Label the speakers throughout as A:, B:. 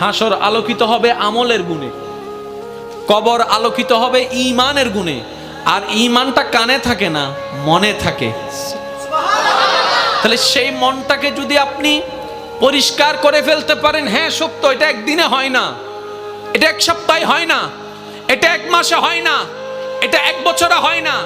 A: হাসর আলোকিত হবে আমলের গুণে, কবর আলোকিত হবে ইমানের গুণে, আর ইমানটা কানে থাকে না, মনে থাকে। তাহলে সেই মনটাকে যদি আপনি পরিষ্কার করে ফেলতে পারেন হ্যাঁ সত্য, এটা একদিনে হয় না, এটা এক সপ্তাহে হয় না, এটা এক মাসে হয় না, এটা এক বছরে হয় না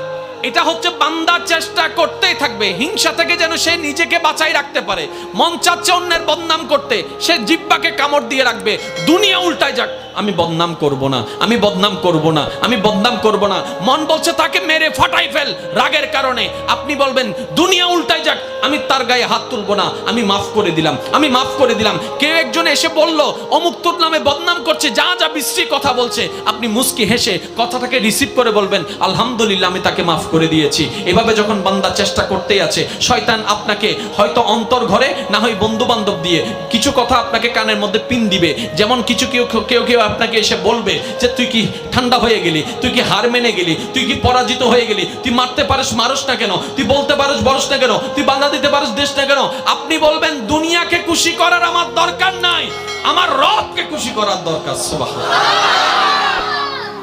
A: এটা হচ্ছে বান্দার চেষ্টা করতেই থাকবে। হিংসা থেকে যেন সে নিজেকে বাঁচাই রাখতে পারে। মন চাচ্ছে অন্যের বদনাম করতে। সে জিব্বাকে কামড় দিয়ে রাখবে। দুনিয়া উল্টায় যাক। আমি বদনাম করব না। আমি বদনাম করব না। আমি বদনাম করব না। মন বলছে, তাকে মেরে ফাটাই ফেল। রাগের কারণে। আপনি বলবেন, দুনিয়া উল্টায় যাক। আমি তার গায়ে হাত তুলবো না। আমি মাফ করে দিলাম। আমি মাফ করে দিলাম। কেউ একজন এসে বলল, অমুক তোর নামে বদনাম করছে। যা যা বিশ্রী কথা বলছে। আপনি মুস্কি হেসে কথাটাকে রিসিভ করে বলবেন, আলহামদুলিল্লাহ, আমি তাকে মাফ করে দিয়েছি। এভাবে যখন বান্দা চেষ্টা করতেই আছে, শয়তান আপনাকে হয়তো অন্তর ঘরে, না হয় বন্ধু বান্ধব দিয়ে কিছু কথা আপনাকে কানের মধ্যে পিন দিবে। যেমন কিছু কেউ কেউ কেউ আপনাকে এসে বলবে যে, তুই কি ঠান্ডা হয়ে গেলি? তুই কি হার মেনে গেলি? তুই কি পরাজিত হয়ে গেলি? তুই মারতে পারিস, মারস না কেন? তুই বলতে পারিস বরস না কেন? তুই বাধা দিতে পারিস দেশ না কেন? আপনি বলবেন, দুনিয়াকে খুশি করার আমার দরকার নাই। আমার রবকে খুশি করার দরকার।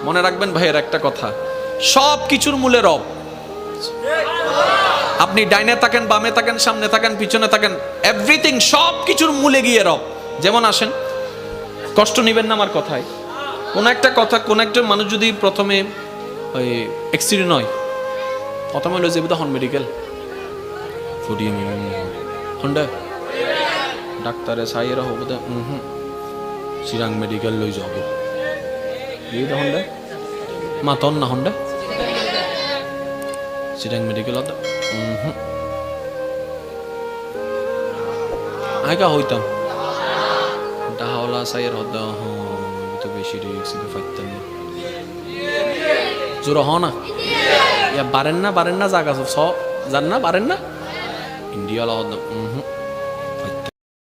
A: মনে রাখবেন ভাইয়ের একটা কথা সব কিছুর মূলে রব। আপনি ডাইনে থাকেন, বামে থাকেন, সামনে থাকেন, পিছনে থাকেন এভরিথিং সব কিছুর মূলে গিয়ে রব। যেমন আসেন, কষ্ট নেবেন না আমার কথায়। কোন একটা কথা, কোন একটা মানুষ যদি প্রথমে ওই অ্যাক্সিডেন্ট হয় প্রথমে হলো যাবি হন মেডিকেল হন্ডা ডাক্তারে সাইয়েরা হব হুম, চিরাং মেডিকেল লই যাব হন্ডা মা তন না হন্ডা চিরাং মেডিকেল হুম আইকা হইতাম ডাহাওলা সাইয়ের হ্যাঁ তো বেশি রিক্স দিতে পারতাম জোর হ না ইয়া বারেন না বারেন না জাগা স জান না বারেন না ইন্ডিয়া হদ্দা হুম